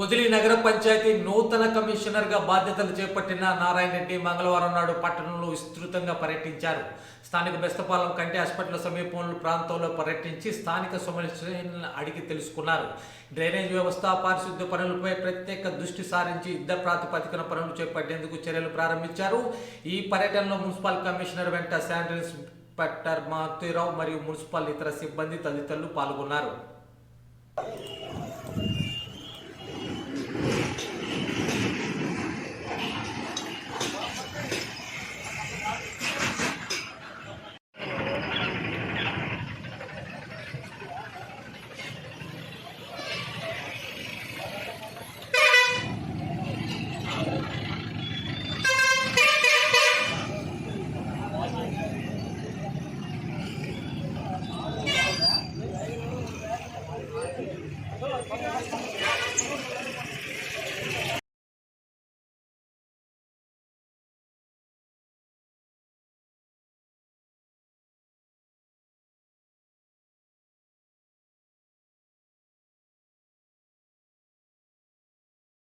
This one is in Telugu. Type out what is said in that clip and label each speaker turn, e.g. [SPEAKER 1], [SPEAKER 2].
[SPEAKER 1] Podili నగర పంచాయతీ నూతన కమిషనర్గా బాధ్యతలు చేపట్టిన నారాయణ రెడ్డి మంగళవారం నాడు పట్టణంలో విస్తృతంగా పర్యటించారు. స్థానిక బెస్తపాలెం కంటే హాస్పిటల్ సమీపంలో ప్రాంతంలో పర్యటించి స్థానిక సమస్యలను అడిగి తెలుసుకున్నారు. డ్రైనేజ్ వ్యవస్థ పారిశుద్ధ్య పనులపై ప్రత్యేక దృష్టి సారించి యుద్ధ ప్రాతిపదికన పనులు చేపట్టేందుకు చర్యలు ప్రారంభించారు. ఈ పర్యటనలో మున్సిపల్ కమిషనర్ వెంట శానిటరీ ఇన్స్పెక్టర్ మారుతీరావు మరియు మున్సిపల్ ఇతర సిబ్బంది తదితరులు పాల్గొన్నారు.